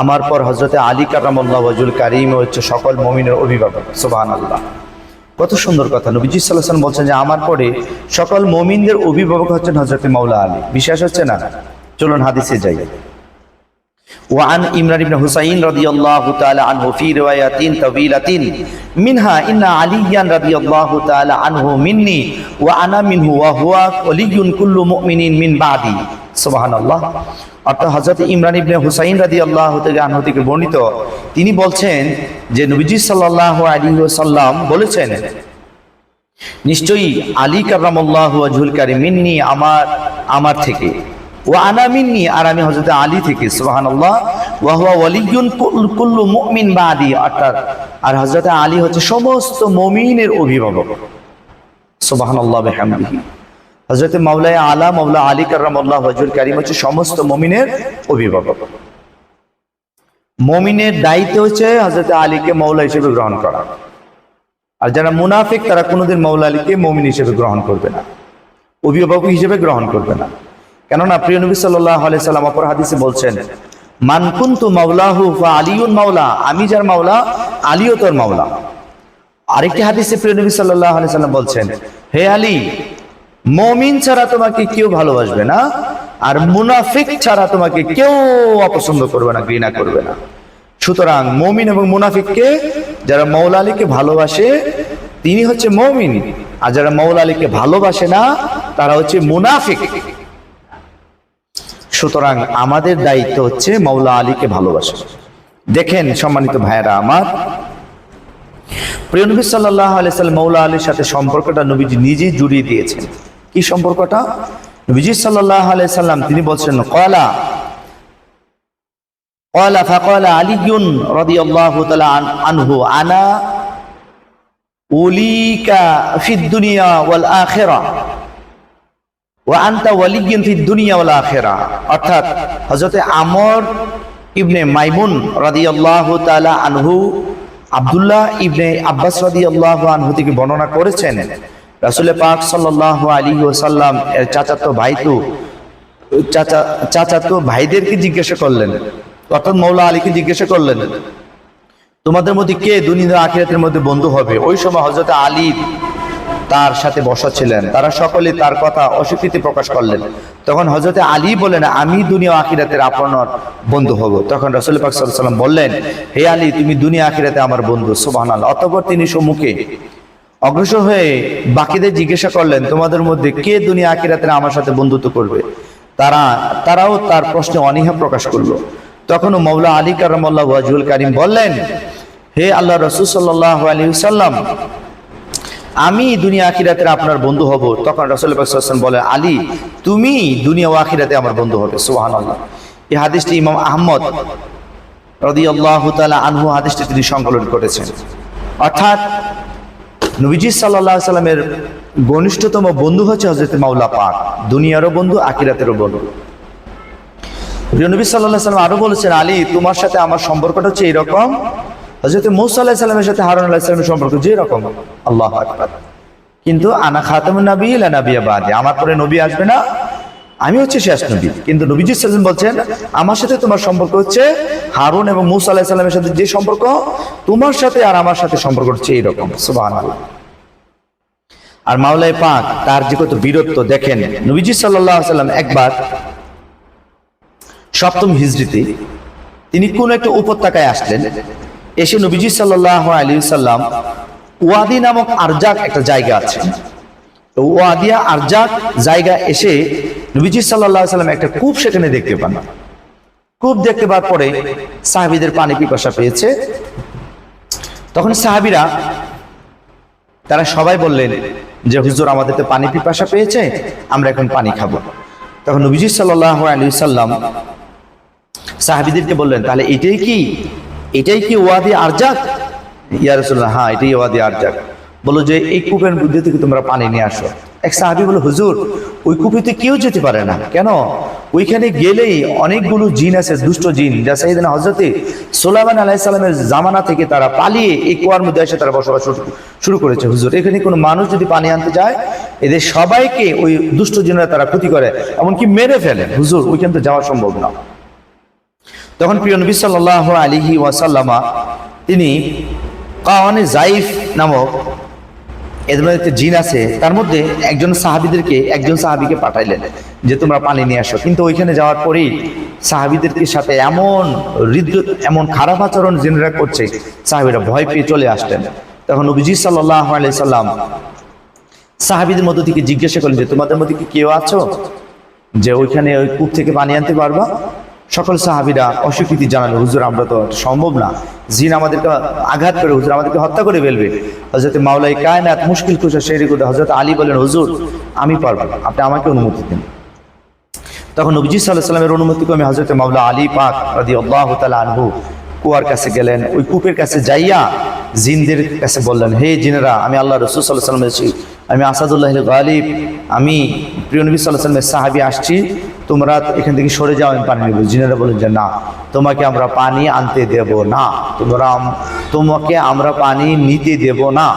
আমার পর হজরতে আলী কারামুল্লাহ ওয়াজুল কারিম হচ্ছে সকল মমিনের অভিভাবক সুবাহান আল্লাহ কত সুন্দর কথা নবীজি সাল্লাম বলছেন যে আমার পরে সকল মমিনদের অভিভাবক হচ্ছেন হজরতে মাওলা আলী বিশ্বাস হচ্ছে না চলুন হাদিসে যাই وعن إمران بن حسين رضي الله تعالى عنه في روايات طويلة منها إن عليا رضي الله تعالى عنه مني وأنا منه وهو ولي كل مؤمن من بعدي সোবাহান আল্লাহ অর্থাৎ হজরত ইমরান ইবনে হুসাইন রাদি আল্লাহ থেকে হতে থেকে বর্ণিত, তিনি বলছেন যে নবীজি সাল্লাহ আলী সাল্লাম বলেছেন, নিশ্চয়ই আলী কারামুল্লাহ আজহুল কারিমিন্নি আমার আমার থেকে ও আনামিন্নি আর আমি হজরত আলী থেকে সোহান আল্লাহ ওয়াহুয়া কুল্লু মুমিন বা আদি আর হজরত আলী হচ্ছে সমস্ত মমিনের অভিভাবক সোবাহান আল্লাহ হজরত মাওলায় আলা মাওলা আলী কারামুল্লাহ হজুল কারিম হচ্ছে সমস্ত মমিনের অভিভাবক। মমিনের দায়িত্ব হচ্ছে হজরত আলীকে মৌলা হিসেবে গ্রহণ করা। আর যারা মুনাফিক, তারা কোনোদিন মৌলা আলীকে মমিন হিসেবে গ্রহণ করবে না। অভিভাবক হিসেবে গ্রহণ করবে না। কেননা প্রিয় নবী সাল্লাহ আলাই সাল্লাম অপর হাদিসে বলছেন, মান কুন্তু মাওলাহু ফা আলিউন মাওলা আমি যার মাওলা, আলিও তোর মাওলা। আরেকটি হাদিসে প্রিয় নবী সাল্লাহ আলাই সাল্লাম বলছেন, হে আলী মমিন ছাড়া তোমাকে কেউ ভালোবাসবে না, আর মুনাফিক ছাড়া তোমাকে কেউ অপছন্দ করবে না, ঘৃণা করবে না। সুতরাং মমিন এবং মুনাফিককে যারা মৌলা আলীকে ভালোবাসে, তিনি হচ্ছে মমিন, আর যারা মৌলা আলীকে ভালোবাসে না, তারা হচ্ছে মুনাফিক। সুতরাং আমাদের দায়িত্ব হচ্ছে মৌলা আলীকে ভালোবাসা। দেখেন সম্মানিত ভাইয়েরা আমার, প্রিয় নবী সাল্লাহ আলাইসাল্লাম মৌলা আলীর সাথে সম্পর্কটা নবীজি নিজেই জুড়িয়ে দিয়েছেন। কি সম্পর্কটা নবীজি সাল্লাহ আলাইসাল্লাম তিনি বলছেন, কলা কলা ফাকলা আলিগুন তাআলা আন- আনহু, আনা উলিকা ফিদ দুনিয়া ওয়াল আখিরা ওয়া আনতা ওয়ালিয়্যুন ফিদ দুনিয়া ওয়াল আখিরা অর্থাৎ হযরতে আমর ইবনে মাইমুন রাদিয়াল্লাহু তাআলা আনহু, আব্দুল্লাহ ইবনে আব্বাস রাদিয়াল্লাহু আনহু থেকে বর্ণনা করেছেন রাসূল পাক সাল্লাল্লাহু আলাইহি ওয়াসাল্লাম এর চাচাতো ভাই তো চাচা, চাচাতো ভাইদেরকে জিজ্ঞাসা করলেন। অর্থাৎ মৌলা আলীকে জিজ্ঞাসা করলেন, তোমাদের মধ্যে কে দুনিয়া আখিরাতের মধ্যে বন্ধু হবে? ওই সময় হযরত আলী তার সাথে বসা ছিলেন। তারা সকলে তার কথা অস্বীকৃতি প্রকাশ করলেন। তখন হজরতে আলী বলেন আমি দুনিয়া আখিরাতের আপনার বন্ধু হব। তখন রসুল পাক সাল্লাম বললেন, হে আলী, তুমি দুনিয়া আখিরাতে আমার বন্ধু, সুবহানাল্লাহ। অতঃপর তিনি সম্মুখে অগ্রসর হয়ে বাকিদের জিজ্ঞাসা করলেন, তোমাদের মধ্যে কে দুনিয়া আখিরাতে আমার সাথে বন্ধুত্ব করবে? তারা, তারাও তার প্রশ্নে অনীহা প্রকাশ করল। তখনও মৌলা আলী কারামাল্লাহ ওয়াজুল কারিম বললেন, হে আল্লাহ রসুল সাল্লাহ আলী সাল্লাম আমি দুনিয়া আখিরাতে আপনার বন্ধু হব। তখন রসুল বলে, আলী, তুমি দুনিয়া ও আখিরাতে আমার বন্ধু হবে। সোহান আল্লাহ এই হাদিসটি ইমাম আহমদ রদি আল্লাহ আনহু হাদিসটি তিনি সংকলন করেছেন। অর্থাৎ নবীজি সাল্লাহ সাল্লামের ঘনিষ্ঠতম বন্ধু হচ্ছে হজরত মাওলা পাক, দুনিয়ারও বন্ধু আকিরাতেরও বন্ধু। প্রিয় সাল্লাহ সাল্লাম আরও বলেছেন, আলী, তোমার সাথে আমার সম্পর্কটা হচ্ছে এইরকম হজরত মৌসা আল্লাহ সাল্লামের সাথে হারুন আল্লাহ সাল্লামের সম্পর্ক যে রকম, আল্লাহ কিন্তু আনা খাতাম নাবি ইলা নবিয়া বাদে, আমার পরে নবী আসবে না আমি হচ্ছে শেষ নবী। কিন্তু নবীজি সাল্লাম বলছেন, আমার সাথে তোমার সম্পর্ক হচ্ছে হারুন এবং মুসা আল্লাহ সাল্লামের সাথে যে সম্পর্ক, তোমার সাথে আর আমার সাথে সম্পর্ক হচ্ছে এইরকম। সুবহানাল্লাহ। আর মাওলাই পাক তার যে কত বীরত্ব, দেখেন, নবীজি সাল্লাহ সাল্লাম একবার সপ্তম হিজড়িতে তিনি কোন একটা উপত্যকায় আসলেন। এসে নবীজি সাল্লাহ আলী সাল্লাম ওয়াদি নামক আরজাক একটা জায়গা আছে। ওয়াদিয়া আরজাক জায়গা এসে নবীজি সাল্লাহ সাল্লাম একটা কূপ সেখানে দেখতে পান। কূপ দেখতে পাওয়ার পরে সাহাবিদের পানি পিপাসা পেয়েছে। তখন সাহাবিরা তারা সবাই বললেন যে, হুজুর, আমাদের তো পানি পিপাসা পেয়েছে, আমরা এখন পানি খাব। তখন নবীজি সাল্লাহ আলী সাল্লাম সাহাবিদেরকে বললেন, তাহলে এটাই কি? এটাই কি ওয়াদি আরজাক? ইয়া রসুল্লাহ হ্যাঁ এটাই ওয়াদি আর যাক বলো যে, এই কূপের মধ্যে থেকে তোমরা পানি নিয়ে আসো। এক সাহাবি বলো হুজুর ওই কূপেতে কেউ যেতে পারে না। কেন? ওইখানে গেলেই অনেকগুলো জিন আছে, দুষ্ট জিন। যা সাইদিন হজরতে সোলামান আলাইসাল্লামের জামানা থেকে তারা পালিয়ে এই কুয়ার মধ্যে এসে তারা বসবাস শুরু- করেছে। হুজুর, এখানে কোনো মানুষ যদি পানি আনতে যায়, এদের সবাইকে ওই দুষ্ট জিনেরা তারা ক্ষতি করে, এমনকি মেরে ফেলে। হুজুর, ওইখান তো যাওয়া সম্ভব না। তখন প্রিয় নবী সাল্লাহ আলিহি ওয়াসাল্লামা তিনি কাওয়ানে জাইফ নামক এদের মধ্যে জিন আছে, তার মধ্যে একজন সাহাবিদেরকে, একজন সাহাবিকে পাঠাইলেন যে তোমরা পানি নিয়ে আসো। কিন্তু ওইখানে যাওয়ার পরেই সাহাবিদেরকে সাথে এমন হৃদ্র এমন খারাপ আচরণ জিনেরা করছে, সাহাবিরা ভয় পেয়ে চলে আসলেন। তখন নবীজি সাল্লাহ আলাই সাল্লাম সাহাবিদের মধ্য থেকে জিজ্ঞাসা করলেন যে, তোমাদের মধ্যে কি কেউ আছো? যে ওইখানে ওই কূপ থেকে পানি আনতে পারবা? সকল সাহাবিরা অস্বীকৃতি জানালো, হুজুর, আমরা তো সম্ভব না। জিন আমাদেরকে আঘাত করে, হুজুর, আমাদেরকে হত্যা করে ফেলবে। হজরত মাওলাই কায়নাত মুশকিল খুশা সেই রেখে হজরত আলী বলেন, হুজুর, আমি পারব আপনি আমাকে অনুমতি দিন। তখন নবীজি সাল্লাহ সাল্লামের অনুমতি ক্রমে হজরত মাওলা আলী পাক রাদি আল্লাহ তালা আনহু কুয়ার কাছে গেলেন। ওই কূপের কাছে যাইয়া জিনদের কাছে বললেন, হে জিনেরা, আমি আল্লাহ রসুল সাল্লাহ সাল্লাম আমি আসাদুল্লাহ গালিব, আমি প্রিয় নবী সাল্লাহ সাল্লামের সাহাবি, আসছি। তোমরা এখান থেকে সরে যাও, আমি পানি নেব। জিনেরা বলেন যে না, তোমাকে আমরা পানি আনতে দেব না। তোমরা তোমাকে আমরা পানি নিতে দেব না।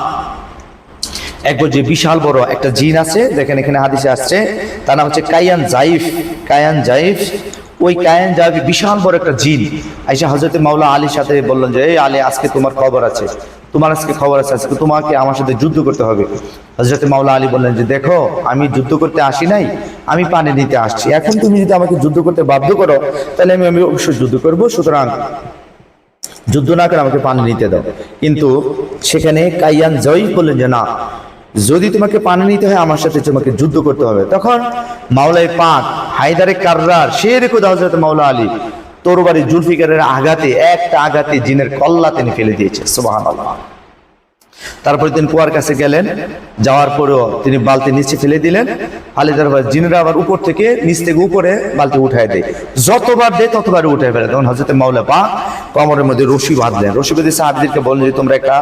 একবার যে বিশাল বড় একটা জিন আছে, দেখেন এখানে হাদিসে আসছে, তার নাম হচ্ছে কায়ান জাইফ। কায়ান জাইফ, ওই কায়ান জাইফ বিশাল বড় একটা জিন। আইসা হজরত মাওলা আলীর সাথে বললেন যে, এই আলী, আজকে তোমার খবর আছে। তোমার আজকে খবর আছে, আজকে তোমাকে আমার সাথে যুদ্ধ করতে হবে। হজরত মাওলা আলী বললেন যে, দেখো, আমি যুদ্ধ করতে আসি নাই, আমি পানি নিতে আসছি। এখন তুমি যদি আমাকে যুদ্ধ করতে বাধ্য করো, তাহলে আমি আমি অবশ্যই যুদ্ধ করব, সুতরাং যুদ্ধ না করে আমাকে পানি নিতে দাও। কিন্তু সেখানে কাইয়ান জয়ী বললেন যে, না, যদি তোমাকে পানি নিতে হয়, আমার সাথে তোমাকে যুদ্ধ করতে হবে। তখন মাওলাই পাক হায়দারে কার্রার, সে রেখো হজরত মাওলা আলী। তরবারি জুলফিকারের আঘাতে, একটা আঘাতে জিনের কল্লা তিনি ফেলে দিয়েছে সুবাহান তারপরে তিনি কুয়ার কাছে গেলেন, যাওয়ার পরেও তিনি বালতি নিচে ফেলে দিলেন আলিদার জিনেরা আবার উপর থেকে, নিচ থেকে উপরে বালতি উঠায় দেয়। যতবার দেয় ততবার উঠে ফেলে। তখন হজরতে মাওলা পা কমরের মধ্যে রশি বাঁধলেন। রশি বেঁধে সাহাবিদেরকে বললেন যে, তোমরা একটা,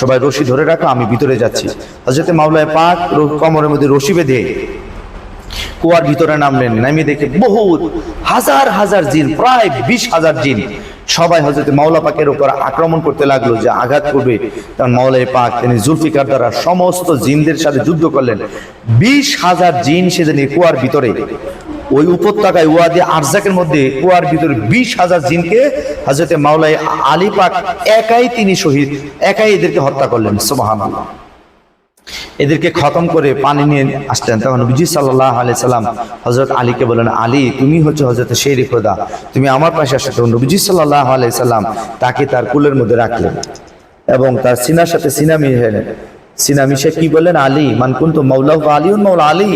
সবাই রশি ধরে রাখো, আমি ভিতরে যাচ্ছি। হজরতে মাওলায় পাক কমরের মধ্যে রশি বেঁধে কুয়ার ভিতরে নামলেন, নামিয়ে দেখে বহুত, হাজার হাজার জিন, প্রায় বিশ হাজার জিন। সবাই হজরত মাওলা পাকের উপর আক্রমণ করতে লাগল, যে আঘাত করবে। তখন মাওলাই পাক তিনি জুলফিকার দ্বারা সমস্ত জিনদের সাথে যুদ্ধ করলেন। বিশ হাজার জিন সেদিন এই কুয়ার ভিতরে। ওই উপত্যকায় ওয়াদি আরজাকের মধ্যে কুয়ার ভিতরে বিশ হাজার জিনকে হজরতে মাওলাই আলী পাক একাই তিনি শহীদ, একাই এদেরকে হত্যা করলেন, সুবহানাল্লাহ। এদেরকে খতম করে পানি নিয়ে আসতেন। তখন বিজি সাল্লাহ আলি সাল্লাম হজরত আলীকে বলেন আলী, তুমি হচ্ছে হজরত শের খোদা তুমি আমার পাশে আসো। তখন বিজি সাল্লাহ আলি সাল্লাম তাকে তার কুলের মধ্যে রাখলেন এবং তার সিনার সাথে সিনা মিশালেন। সিনা মিশে কি বললেন, আলী, মান কুন্তু মৌলা আলিউন মৌলা আলী,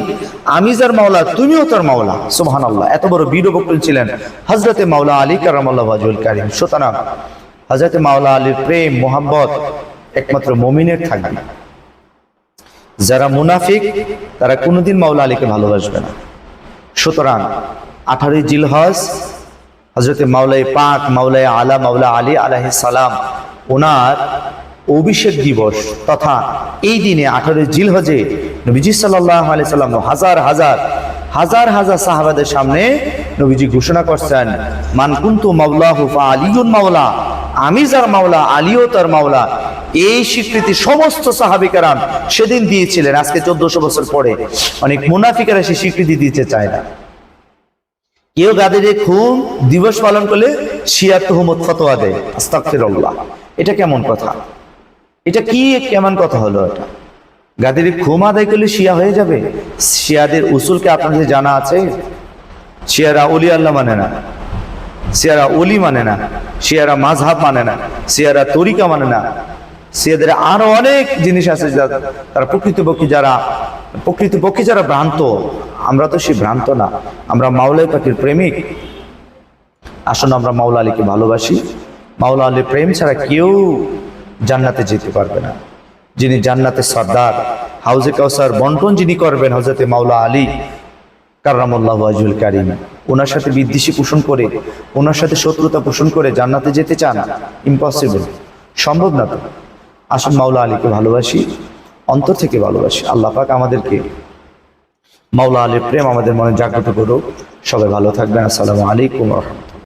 আমি যার মাওলা, তুমিও তার মাওলা। সুবহান আল্লাহ এত বড় বীর বকুল ছিলেন হজরতে মাওলা আলী কারামাল্লাহ ওয়াজুল কারিম। সুতরাং হজরতে মাওলা আলীর প্রেম মোহাম্মত একমাত্র মমিনের থাকবে। যারা মুনাফিক, তারা কোনোদিন মাওলা আলীকে ভালোবাসবে না। সুতরাং আঠারোই জিলহজ হজরত মাওলাই পাক মাওলাই আলা, মাওলা আলী আলাহি সালাম, ওনার অভিষেক দিবস তথা এই দিনে আঠারোই জিলহজে নবীজি সাল্লাহ আলি সাল্লাম হাজার হাজার হাজার হাজার সাহাবাদের সামনে নবীজি ঘোষণা করছেন, মান কুন্তু হুফা আলিউন মাওলা আমি যার মাওলা, আলীও তার মাওলা এই স্বীকৃতি সমস্ত সাহাবিকারাম সেদিন দিয়েছিলেন। আজকে চোদ্দশো বছর পরে অনেক মুনাফিকেরা সে স্বীকৃতি দিতে চায় না। কেউ গাদের খুন, দিবস পালন করলে শিয়ার তহমত ফতোয়া দেয়। এটা কেমন কথা? এটা কি কেমন কথা হলো এটা? গাদের খুম আদায় করলে শিয়া হয়ে যাবে? শিয়াদের উসুলকে আপনাদের জানা আছে? শিয়ারা অলি আল্লাহ মানে না। শিয়ারা অলি মানে না। শিয়ারা মাঝহাব মানে না। শিয়ারা তরিকা মানে না। শিয়াদের আরও অনেক জিনিস আছে যা তারা প্রকৃতপক্ষে যারা প্রকৃতপক্ষে যারা ভ্রান্ত, আমরা তো সেই ভ্রান্ত না। আমরা মাওলাই পাখির প্রেমিক। আসলে আমরা মাওলা আলীকে ভালোবাসি। মাওলা আলীর প্রেম ছাড়া কেউ জান্নাতে যেতে পারবে না। যিনি জান্নাতের সর্দার, হাউজে কাউসার বন্টন যিনি করবেন হজরতে মাওলা আলী কার্রামুল্লাহ ওয়াজুল কারিম, ওনার সাথে বিদ্বেষী পোষণ করে, ওনার সাথে শত্রুতা পোষণ করে জান্নাতে যেতে চান ইম্পসিবল সম্ভব না তো। আসুন মাওলা আলীকে ভালোবাসি, অন্তর থেকে ভালোবাসি। আল্লাহ পাক আমাদেরকে মাওলা আলীর প্রেম আমাদের মনে জাগ্রত করুক। সবাই ভালো থাকবেন। আসসালামু আলাইকুম রহমতুল্লাহ।